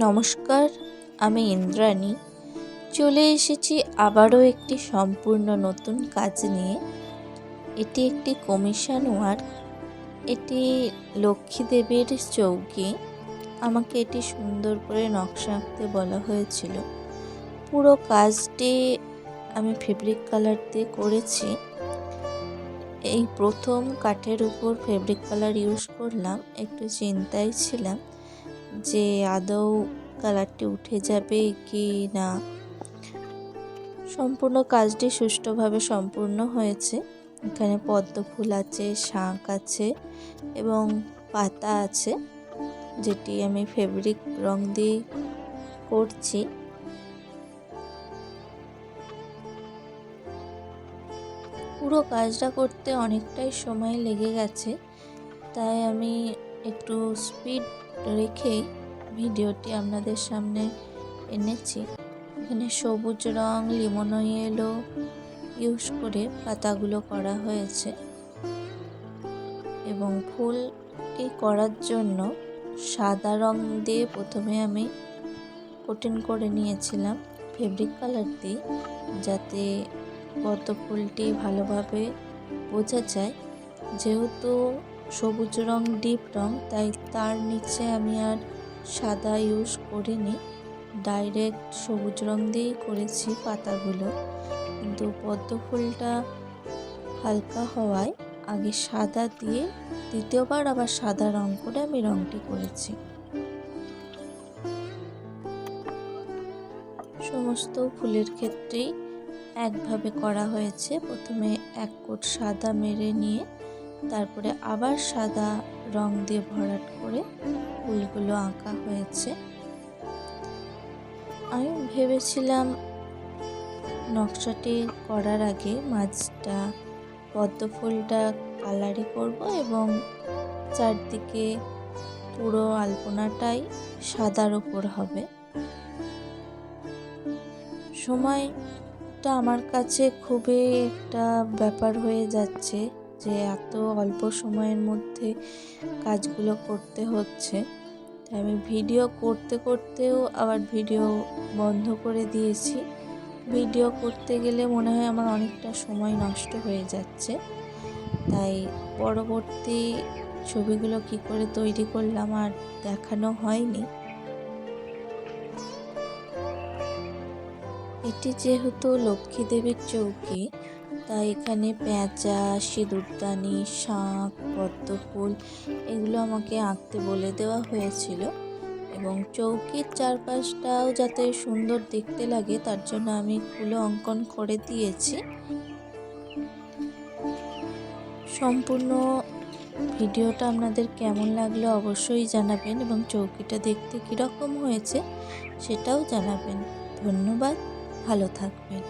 নমস্কার, আমি ইন্দ্রাণী। চলে এসেছি আবারও একটি সম্পূর্ণ নতুন কাজ নিয়ে। এটি একটি কমিশন ওয়ার্ক, এটি লক্ষ্মী দেবীর চৌকি। আমাকে এটি সুন্দর করে নকশা আঁকতে বলা হয়েছিল। পুরো কাজটি আমি ফেব্রিক কালার দিয়ে করেছি। এই প্রথম কাঠের উপর ফেব্রিক কালার ইউজ করলাম, একটু চিন্তায় ছিলাম। যে আদৌ কালারটি উঠে যাবে কি না। সম্পূর্ণ কাজটি সুষ্ঠুভাবে সম্পূর্ণ হয়েছে। এখানে পদ্ম ফুল আছে, শাঁখ আছে এবং পাতা আছে, যেটি আমি ফেব্রিক রং দিয়ে করছি। পুরো কাজটা করতে অনেকটাই সময় লেগে গেছে, তাই আমি একটু স্পিড রেখেই ভিডিওটি আপনাদের সামনে এনেছি। এখানে সবুজ রং, লিমনো ইয়েলো ইউজ করে পাতাগুলো করা হয়েছে। এবং ফুলটি করার জন্য সাদা রং দিয়ে প্রথমে আমি কোটিং করে নিয়েছিলাম ফেব্রিক কালার দিয়ে, যাতে পদ্ম ফুলটি ভালোভাবে বোঝা যায়। যেহেতু সবুজ রং, ডিপ রং, তাই তার নিচে আমি আর সাদা ইউজ করিনি। ডাইরেক্ট সবুজ রং দিয়েই করেছি পাতাগুলো। কিন্তু পদ্ম ফুলটা হালকা হওয়ায় আগে সাদা দিয়ে, দ্বিতীয়বার আবার সাদা রং করে আমি রংটি করেছি। সমস্ত ফুলের ক্ষেত্রেই একভাবে করা হয়েছে। প্রথমে এক কোট সাদা মেরে নিয়ে তারপরে আবার সাদা রং দিয়ে ভরাট করে ফুলগুলো আঁকা হয়েছে। আমি ভেবেছিলাম নকশাটি করার আগে মাছটা পদ্ম ফুলটা কালারে করব এবং চারদিকে পুরো আলপনাটাই সাদার ওপর হবে। সময়টা আমার কাছে খুবই একটা ব্যাপার হয়ে যাচ্ছে। যে এত অল্প সময়ের মধ্যে কাজগুলো করতে হচ্ছে। তাই আমি ভিডিও করতে করতেও আবার ভিডিও বন্ধ করে দিয়েছি। ভিডিও করতে গেলে মনে হয় আমার অনেকটা সময় নষ্ট হয়ে যাচ্ছে। তাই পরবর্তী ছবিগুলো কি করে তৈরি করলাম আর দেখানো হয়নি। এটি যেহেতু লক্ষ্মী দেবীর চৌকি তাই এখানে পেঁচা সিঁদুরদানি শাঁখ, পদ্ম ফুল এগুলো আমাকে আঁকতে বলে দেওয়া হয়েছিল এবং চৌকির চারপাশটাও যাতে সুন্দর দেখতে লাগে তার জন্য আমি ফুলও অঙ্কন করে দিয়েছি। সম্পূর্ণ ভিডিওটা আপনাদের কেমন লাগল অবশ্যই জানাবেন এবং চৌকিটা দেখতে কীরকম হয়েছে সেটাও জানাবেন। ধন্যবাদ, ভালো থাকবেন।